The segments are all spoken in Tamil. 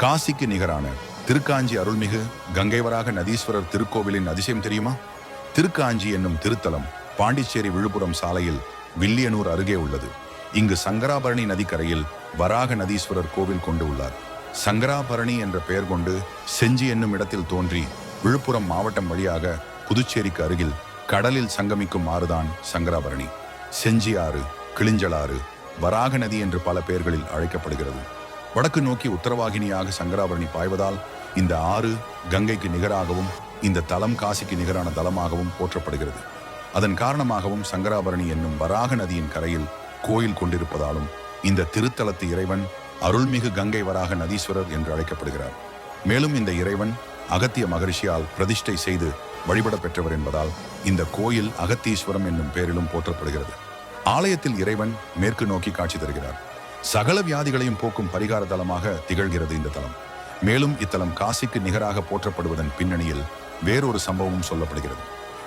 காசிக்கு நிகரான திருக்காஞ்சி அருள்மிகு கங்கைவராக நதீஸ்வரர் திருக்கோவிலின் அதிசயம் தெரியுமா? திருக்காஞ்சி என்னும் திருத்தலம் பாண்டிச்சேரி விழுப்புரம் சாலையில் வில்லியனூர் அருகே உள்ளது. இங்கு சங்கராபரணி நதிக்கரையில் வராக நதீஸ்வரர் கோவில் கொண்டு உள்ளார். சங்கராபரணி என்ற பெயர் கொண்டு செஞ்சி என்னும் இடத்தில் தோன்றி விழுப்புரம் மாவட்டம் வழியாக புதுச்சேரிக்கு அருகில் கடலில் சங்கமிக்கும் ஆறுதான் சங்கராபரணி. செஞ்சி ஆறு கிளிஞ்சலாறு வராக நதி என்று பல பெயர்களில் அழைக்கப்படுகிறது. வடக்கு நோக்கி உத்தரவாகினியாக சங்கராபரணி பாய்வதால் இந்த ஆறு கங்கைக்கு நிகராகவும் இந்த தலம் காசிக்கு நிகரான தலமாகவும் போற்றப்படுகிறது. அதன் காரணமாகவும் சங்கராபரணி என்னும் வராக நதியின் கரையில் கோயில் கொண்டிருப்பதாலும் இந்த திருத்தலத்து இறைவன் அருள்மிகு கங்கை வராக நதீஸ்வரர் என்று அழைக்கப்படுகிறார். மேலும் இந்த இறைவன் அகத்திய மகரிஷியால் பிரதிஷ்டை செய்து வழிபட பெற்றவர் என்பதால் இந்த கோயில் அகத்தீஸ்வரம் என்னும் பெயரிலும் போற்றப்படுகிறது. ஆலயத்தில் இறைவன் மேற்கு நோக்கி காட்சி தருகிறார். சகல வியாதிகளையும் போக்கும் பரிகார தலமாக திகழ்கிறது இந்த தலம். மேலும் இத்தலம் காசிக்கு நிகராக போற்றப்படுவதன் பின்னணியில் வேறொரு சம்பவமும் சொல்லப்படுகிறது.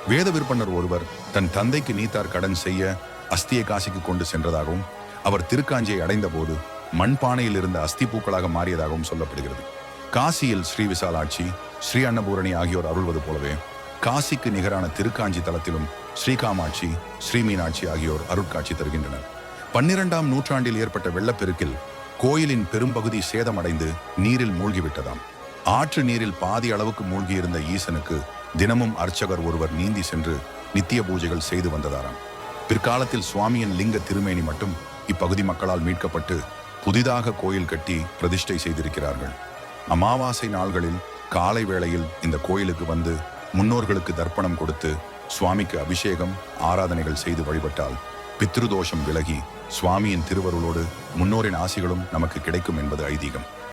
வேத விற்பனர் ஒருவர் தன் தந்தைக்கு நீத்தார் கடன் செய்ய அஸ்தியை காசிக்கு கொண்டு சென்றதாகவும் அவர் திருக்காஞ்சியை அடைந்தபோது மண்பானையில் இருந்த அஸ்தி பூக்களாக மாறியதாகவும் சொல்லப்படுகிறது. காசியில் ஸ்ரீ விசாலாட்சி ஸ்ரீ அன்னபூரணி ஆகியோர் அருள்வது போலவே காசிக்கு நிகரான திருக்காஞ்சி தலத்திலும் ஸ்ரீகாமாட்சி ஸ்ரீ மீனாட்சி ஆகியோர் அருட்காட்சி தருகின்றனர். பன்னிரெண்டாம் நூற்றாண்டில் ஏற்பட்ட வெள்ளப்பெருக்கில் கோயிலின் பெரும்பகுதி சேதமடைந்து நீரில் மூழ்கிவிட்டதாம். ஆற்று நீரில் பாதி அளவுக்கு மூழ்கியிருந்த ஈசனுக்கு தினமும் அர்ச்சகர் ஒருவர் நீந்தி சென்று நித்திய பூஜைகள் செய்து வந்ததாராம். பிற்காலத்தில் சுவாமியின் லிங்க திருமேனி மட்டும் இப்பகுதி மக்களால் மீட்கப்பட்டு புதிதாக கோயில் கட்டி பிரதிஷ்டை செய்திருக்கிறார்கள். அமாவாசை நாள்களில் காலை வேளையில் இந்த கோயிலுக்கு வந்து முன்னோர்களுக்கு தர்ப்பணம் கொடுத்து சுவாமிக்கு அபிஷேகம் ஆராதனைகள் செய்து வழிபட்டால் பித்ருதோஷம் விலகி சுவாமியின் திருவருளோடு முன்னோரின் ஆசிகளும் நமக்கு கிடைக்கும் என்பது ஐதீகம்.